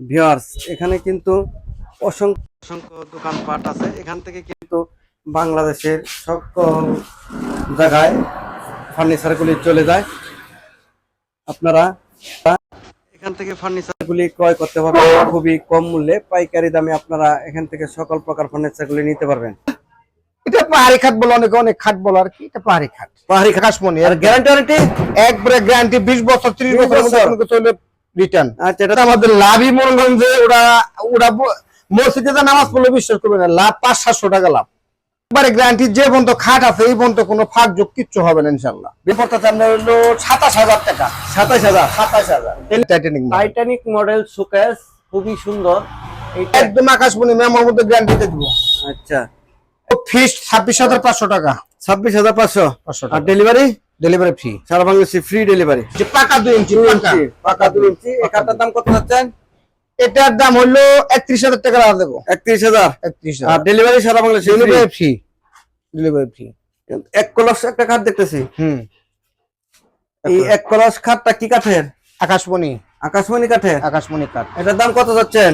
Viewers এখানে কিন্তু অসংখ্য অসংখ্য দোকানপাট আছে। এখান থেকে কিন্তু বাংলাদেশের সকল জায়গায় ফার্নিচারগুলি চলে যায়। আপনারা এখান থেকে ফার্নিচারগুলি ক্রয় করতে পারবেন। খুবই কম মূল্যে পাইকারি দামে আপনারা এখান থেকে সকল প্রকার ফার্নিচারগুলি নিতে পারবেন। এটা পাহাড়ি খাট বলে অনেকে অনেক খাট বলে আর কি এটা পাহাড়ি খাট। পাহাড়ি আকাশমণি আর গ্যারান্টি ওয়ারেন্টি একবারে গ্যারান্টি বিশ বছর ত্রিশ বছর। বছর। চলে রিটার্ন আচ্ছা এটা আমাদের লাভই মনে করেন যে ওরা ওরা মসজিদে যা নামাজ পড়লে বিশ্বাস করবে না লাভ পাঁচ সাতশো টাকা লাভ। একবারে গ্যারান্টি যে বন্ধ খাট আছে এই বন্ধ কোনো ফাঁক যোগ কিচ্ছু হবে না ইনশাল্লাহ আপনার হলো সাতাশ হাজার টাকা। সাতাশ হাজার? সাতাশ হাজার। টাইটানিক টাইটানিক মডেল শোকেস খুবই সুন্দর। একদম আকাশমণি ম্যামের মধ্যে গ্যারান্টিতে দিব। আচ্ছা। ফিস ছাব্বিশ হাজার পাঁচশো টাকা। ছাব্বিশ হাজার পাঁচশো। আর ডেলিভারি ডেলিভারি ফি সারা বাংলাদেশে ফ্রি ডেলিভারি যে পাকা দুই ইঞ্চি পাকা। দুই ইঞ্চি। এই দাম কত যাচ্ছেন এটার দাম হলো একত্রিশ হাজার টাকা লাগা দেবো। একত্রিশ হাজার। একত্রিশ আর ডেলিভারি সারা বাংলাদেশে। ডেলিভারি ফি ডেলিভারি ফি এক কলস একটা কাঠ দেখতেছি। হুম। এই এক কলস খাটটা কি কাঠের? আকাশমণি। আকাশমণি কাঠের। আকাশমণি কাঠ। এটার দাম কত যাচ্ছেন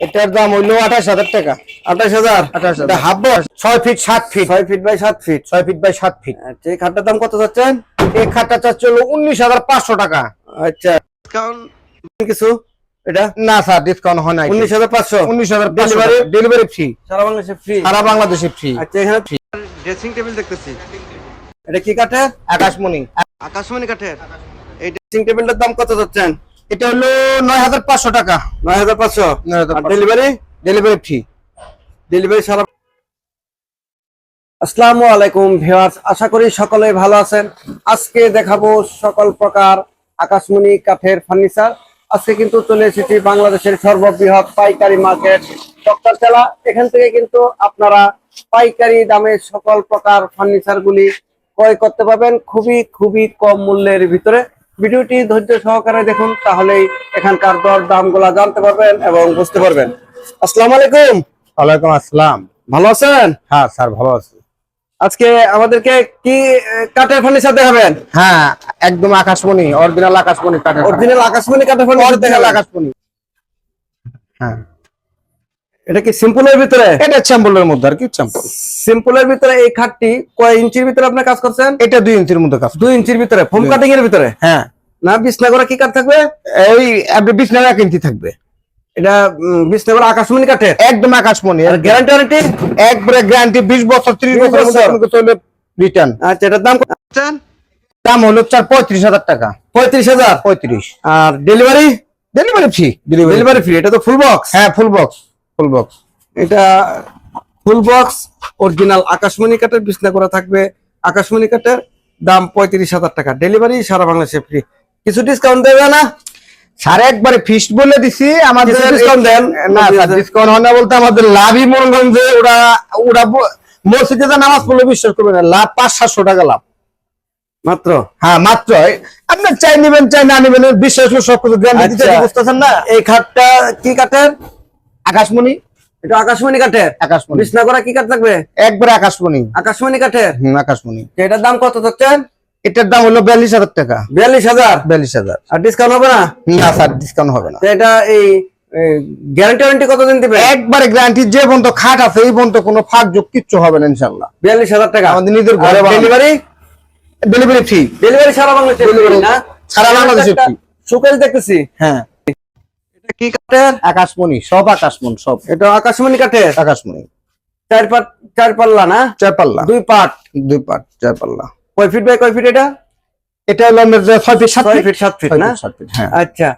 এটার দাম হইল আঠাশ হাজার টাকা। আঠাশ হাজার? আঠাশ এটা হাফ বক্স ছয় ফিট সাত ফিট ছয় ফিট বাই সাত ফিট ছয় ফিট বাই সাত ফিট আচ্ছা এই খাটটার দাম কত চাচ্ছেন? এই খাটটা চাচ্ছে হলো উনিশ হাজার পাঁচশো টাকা। আচ্ছা। ডিসকাউন্ট কিছু? এটা? না স্যার ডিসকাউন্ট হয় না উনিশ হাজার পাঁচশো? উনিশ হাজার ডেলিভারি ডেলিভারি ফ্রি সারা বাংলাদেশে ফ্রি সারা বাংলাদেশে ফ্রি আচ্ছা এখানে ড্রেসিং টেবিল দেখতেছি। এটা কি কাঠের? আকাশমণি। আকাশমণি কাঠের। এই ড্রেসিং টেবিলটার দাম কত যাচ্ছেন এটা হলো নয় হাজার পাঁচশো টাকা। নয় হাজার পাঁচশো? ডেলিভারি ডেলিভারি ফ্রি ডেলিভারি সারা আসসালামু আলাইকুম ভিউয়ার্স আশা করি সকলেই ভালো আছেন। আজকে দেখাবো সকল প্রকার আকাশমণি কাঠের ফার্নিচার। আজকে কিন্তু চলে এসেছি বাংলাদেশের সর্ববৃহৎ পাইকারি মার্কেট ডক্টর চালা এখান থেকে কিন্তু আপনারা পাইকারি দামে সকল প্রকার ফার্নিচার গুলি ক্রয় করতে পারবেন খুবই খুবই কম মূল্যের ভিতরে। ভিডিওটি ধৈর্য সহকারে দেখুন তাহলেই এখানকার দর দামগুলা জানতে পারবেন এবং বুঝতে পারবেন। আসসালাম আলাইকুম। ওয়ালাইকুম আসসালাম। ভালো আছেন? হ্যাঁ স্যার ভালো আছি। আজকে আমাদেরকে কি কাঠের ফার্নিচার দেখাবেন? হ্যাঁ একদম আকাশমণি অরিজিনাল আকাশমণি কাঠের অরিজিনাল আকাশমণি কাঠের ফার্নিচার দেখাবেন? আকাশমণি। হ্যাঁ। এটা কি সিম্পলের ভিতরে? এটা চ্যাম্পলের মধ্যে আর কি চ্যাম্পল সিম্পলের ভিতরে এই খাটটি কয় ইঞ্চির ভিতরে আপনি কাজ করছেন? এটা দুই ইঞ্চির মধ্যে কাজ। দুই ইঞ্চির ভিতরে ফোম কাটিং এর ভিতরে? হ্যাঁ। না বিসনাগরা কি কাঠ থাকবে? এই আপনি এক ইঞ্চি থাকবে। এটা বিসনাগরা আকাশমণি কাঠের? একদম আকাশমণি আর গ্যারান্টি ওয়ারেন্টি একবারে গ্যারান্টি বিশ বছর ত্রিশ বছর বছর। মধ্যে চলে রিটার্ন আচ্ছা এটার দাম দাম হলো চার পঁয়ত্রিশ হাজার টাকা। পঁয়ত্রিশ হাজার? পঁয়ত্রিশ। আর delivery delivery free delivery delivery free এটা তো ফুল বক্স হ্যাঁ ফুল বক্স ফুল বক্স এটা ফুল বক্স অরিজিনাল আকাশমণি কাঠের বিছনা করা থাকবে। আকাশমণি কাঠের দাম পঁয়ত্রিশ হাজার টাকা। ডেলিভারি সারা বাংলাদেশে ফ্রি কিছু ডিসকাউন্ট দেবে না? স্যার একবারে ফিক্সড বলে দিছি। আমাদের কিছু discount দেন? না স্যার ডিসকাউন্ট হয় না বলতে আমাদের লাভই মনে করেন যে ওরা ওরা মসজিদে যা নামাজ পড়লে বিশ্বাস করবে না। লাভ পাঁচ সাতশো টাকা লাভ। মাত্র? হ্যাঁ মাত্র। আপনার চাই নিবেন চাই না নিবেন বিশ্বাস করে সবকিছু গ্যারান্টি দিতে আচ্ছা। বুঝতেছেন না? এই খাটটা কি কাঠের? আকাশমণি? এটা আকাশমণি কাঠের? আকাশমণি। বিছনা করা কি কাঠ থাকবে একবারে আকাশমণি। আকাশমণি কাঠের? হুম আকাশমণি। এটার দাম কত থাকছেন এটার দাম হলো বিয়াল্লিশ হাজার টাকা। বিয়াল্লিশ হাজার? বিয়াল্লিশ হাজার। আর ডিসকাউন্ট হবে না? না স্যার ডিসকাউন্ট হবে না। এটা এই গ্যারান্টি ওয়ারেন্টি কতদিন দিবে একবারে গ্যারান্টি যে পর্যন্ত খাট আছে এই পর্যন্ত কোনো ফাঁক যোগ কিচ্ছু হবে না ইনশাল্লাহ বিয়াল্লিশ হাজার টাকা? আমাদের নিজের ঘরে। ডেলিভারি ডেলিভারি ফ্রি ডেলিভারি সারা বাংলাদেশে Delivery না? সারা বাংলাদেশে একটা শোকেস দেখতেছি। হ্যাঁ। কি কাঠের আকাশমণি সব আকাশমণি সব। এটা আকাশমণি কাঠের আকাশমণি। চার পাট চার পাল্লা না? চার পাল্লা। দুই পাট? দুই পাট চার পাল্লা। কয় ফিট বাই কয় ফিট এটা? এটা হলো যে ছয় ফিট সাত ফিট। সাত ফিট না? সাত ফিট হ্যাঁ। আচ্ছা।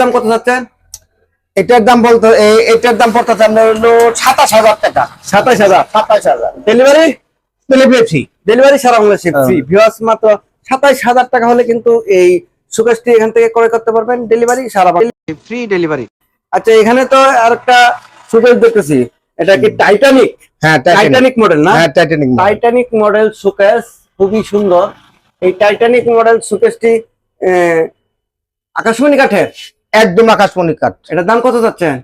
দাম কত যাচ্ছেন এটার দাম বলতে এটার দাম পড়তেছে আপনার হলো সাতাশ হাজার টাকা। সাতাইশ হাজার? সাতাশ হাজার। ডেলিভারি ডেলিভারি ফ্রি ডেলিভারি সারা বাংলাদেশে হ্যাঁ। ফ্রি ভিউয়ার্স মাত্র সাতাইশ হাজার টাকা হলে কিন্তু এই সুকেশটি এখান থেকে ক্রয় করতে পারবেন ডেলিভারি সারা ফ্রি ডেলিভারি আচ্ছা এখানে তো আরেকটা সুকেশ দেখতেছি। এটা কি টাইটানিক হ্যাঁ টাইটানিক টাইটানিক মডেল না? হ্যাঁ টাইটানিক টাইটানিক মডেল সুকেশ খুবই সুন্দর। এই টাইটানিক মডেল সুকেশটি আকাশমণি কাঠের? একদম আকাশমণি কাঠ। এটার দাম কত যাচ্ছেন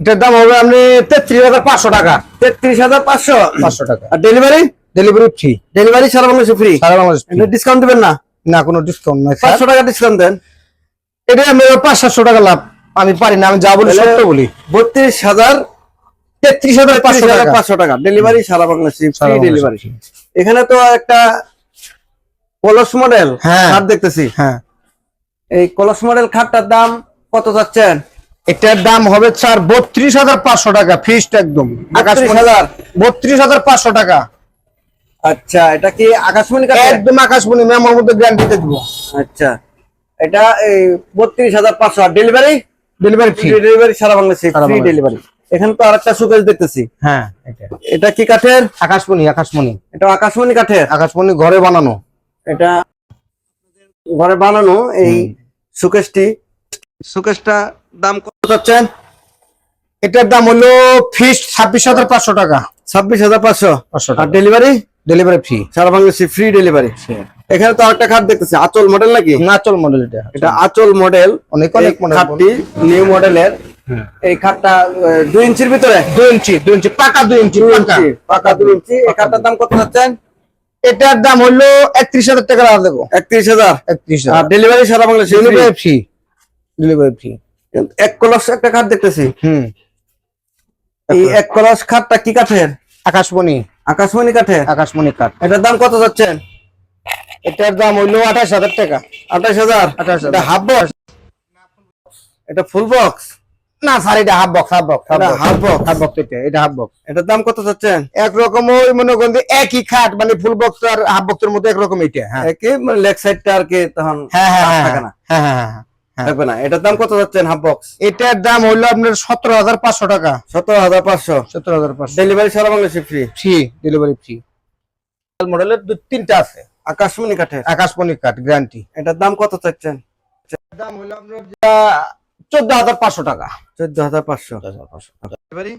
এটার দাম হবে আপনি তেত্রিশ হাজার পাঁচশো টাকা। তেত্রিশ হাজার পাঁচশো? পাঁচশো টাকা। আর ডেলিভারি ডেলিভারি ফ্রি ডেলিভারি সারা বাংলাদেশে ফ্রি সারা বাংলাদেশ ডিসকাউন্ট দিবেন না? না কোনো ডিসকাউন্ট নাই স্যার। পাঁচশো টাকা ডিসকাউন্ট দেন। এটা আমি পাঁচ সাতশো টাকা লাভ। আমি পারি না আমি যা বলি সত্য বলি। বত্রিশ হাজার তেত্রিশ হাজার পাঁচশো টাকা। পাঁচশো টাকা। ডেলিভারি সারা বাংলাদেশে ফ্রি ডেলিভারি এখানে তো একটা কলস মডেল হ্যাঁ। খাট দেখতেছি। হ্যাঁ। এই কলস মডেল খাটটার দাম কত যাচ্ছেন? এটার দাম হবে স্যার বত্রিশ হাজার পাঁচশো টাকা ফিক্সড একদম। বত্রিশ হাজার পাঁচশো টাকা। আচ্ছা এটা কি আকাশমণি কাঠ একদম আকাশমণি ম্যাম মধ্যে গ্যারান্টিতে দিব। আচ্ছা এটা এই বত্রিশ হাজার পাঁচশো ডেলিভারি ডেলিভারি ফ্রি ডেলিভারি সারা বাংলাদেশে ফ্রি ডেলিভারি এখানে তো আরেকটা সুকেশ দেখতেছি। হ্যাঁ এটা। এটা কি কাঠের? আকাশমণি আকাশমণি। এটা আকাশমণি কাঠের। আকাশমণি ঘরে বানানো। এটা ঘরে বানানো এই সুকেশটি সুকেশটা দাম কত চাচ্ছেন? এটার দাম হলো ফিক্সড ছাব্বিশ হাজার পাঁচশো টাকা। ছাব্বিশ হাজার পাঁচশো। পাঁচশো আর ডেলিভারি ডেলিভারি ফ্রি সারা বাংলাদেশে ফ্রি ডেলিভারি এখানে তো আরেকটা খাট দেখতেছি আচল মডেল নাকি? নাচল মডেল এটা। এটা আচল মডেল অনেক অনেক মডেল খাটটি নিউ মডেলের এই খাটটা দুই ইঞ্চির ভিতরে? দুই ইঞ্চি দুই ইঞ্চি পাকা দুই ইঞ্চি পাকা। দুই ইঞ্চি। এই খাটটার দাম কত যাচ্ছেন এটার দাম হলো একত্রিশ হাজার টাকা লাগা দেবো। একত্রিশ হাজার? একত্রিশ আর হাজার ডেলিভারি সারা বাংলাদেশে ডেলিভারি ফ্রি ডেলিভারি ফ্রি এক কলস একটা খাট দেখতেছি। হুম। এই এক কলস খাটটা কি কাঠের? আকাশমণি। আকাশমণি কাঠের আকাশমণি কাঠ। এটার দাম কত যাচ্ছেন এটার দাম হইল আঠাশ হাজার টাকা। আঠাশ হাজার? 28,000 এটা হাফ বক্স এটা ফুল বক্স না স্যার এটা half box half box. Half box এটা এটা হাফ বক্স এটার দাম কত যাচ্ছেন একরকম ওই মনে করেন যে একই খাট মানে ফুল বক্স আর হাফ বক্সের মধ্যে একরকম এটা হ্যাঁ। একই মানে লেগ সাইডটা আর কি তখন হ্যাঁ হ্যাঁ হ্যাঁ। থাকবে না। এটার দাম কত যাচ্ছেন হাফ বক্স? এটার দাম হইল আপনার সতেরো হাজার পাঁচশো টাকা। সতেরো হাজার পাঁচশো। সতেরো হাজার পাঁচশো। ডেলিভারি সারা বাংলাদেশে ফ্রি ফ্রি ডেলিভারি ফ্রি মডেলের দু তিনটা আছে। আকাশমণি কাঠের? আকাশমণি কাঠ গ্যারান্টি এটার দাম কত চাচ্ছেন? দাম হলো আপনার চোদ্দ হাজার পাঁচশো টাকা। চোদ্দ হাজার পাঁচশো। ডেলিভারি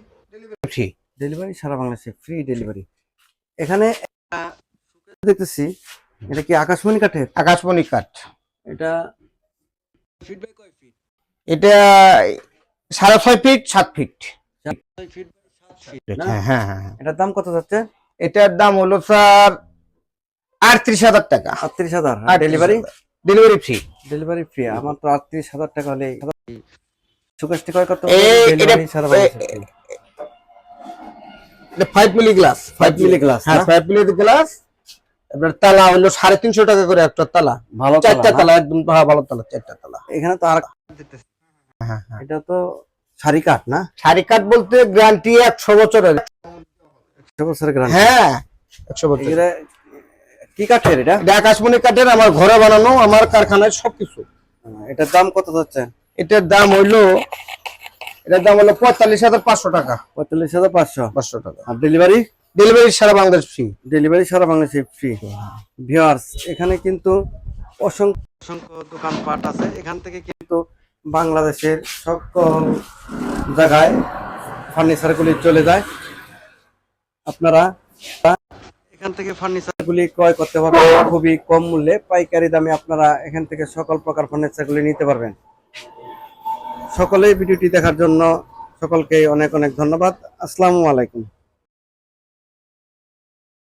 ফ্রি ডেলিভারি সারা বাংলাদেশে ফ্রি ডেলিভারি এখানে একটা দেখতেছি এটা কি আকাশমণি কাঠের? আকাশমণি কাঠ। এটা এটা সাড়ে ছয় ফিট সাত ফিট না? হ্যাঁ হ্যাঁ হ্যাঁ। এটার দাম কত যাচ্ছে? এটার দাম হলো স্যার আটত্রিশ হাজার টাকা। আটত্রিশ হাজার আর delivery delivery free delivery free আমার তো আটত্রিশ হাজার টাকা হলে সুকাশটি free। এটা five milli glass five milli glass হ্যাঁ ফাইভ মিলি গ্লাস এবার তালা হলো সাড়ে তিনশো টাকা করে একটা তালা। ভালো চারটা তালা, একদম হ্যাঁ, ভালো তালা চারটা তালা। এখানে তো আর হ্যাঁ হ্যাঁ এটা তো সারি কাঠ না? শাড়ি কাঠ বলতে গ্যারান্টি একশো বছরের। একশো বছরের গ্রান্ট হ্যাঁ একশো বছর কি কাঠের এটা? এটা আকাশমণি কাঠের আমার ঘরে বানানো আমার কারখানায় সবকিছু। এটার দাম কত যাচ্ছে? এটার দাম হইল এটার দাম হলো পঁয়তাল্লিশ হাজার পাঁচশো টাকা। পঁয়তাল্লিশ হাজার পাঁচশো। পাঁচশো টাকা। আর ডেলিভারি ডেলিভারি সারা বাংলাদেশ ফ্রি ডেলিভারি সারা বাংলাদেশে ফ্রি ভিউয়ার্স এখানে কিন্তু অসংখ্য অসংখ্য দোকানপাট আছে। এখান থেকে কিন্তু বাংলাদেশের সকল জায়গায় ফার্নিচারগুলি চলে যায়। আপনারা এখান থেকে ফার্নিচারগুলি ক্রয় করতে পারবেন। খুবই কম মূল্যে, পাইকারি দামে আপনারা এখান থেকে সকল প্রকার ফার্নিচারগুলি নিতে পারবেন। সকলেই ভিডিওটি দেখার জন্য সকলকে অনেক অনেক ধন্যবাদ। আসসালামু আলাইকুম।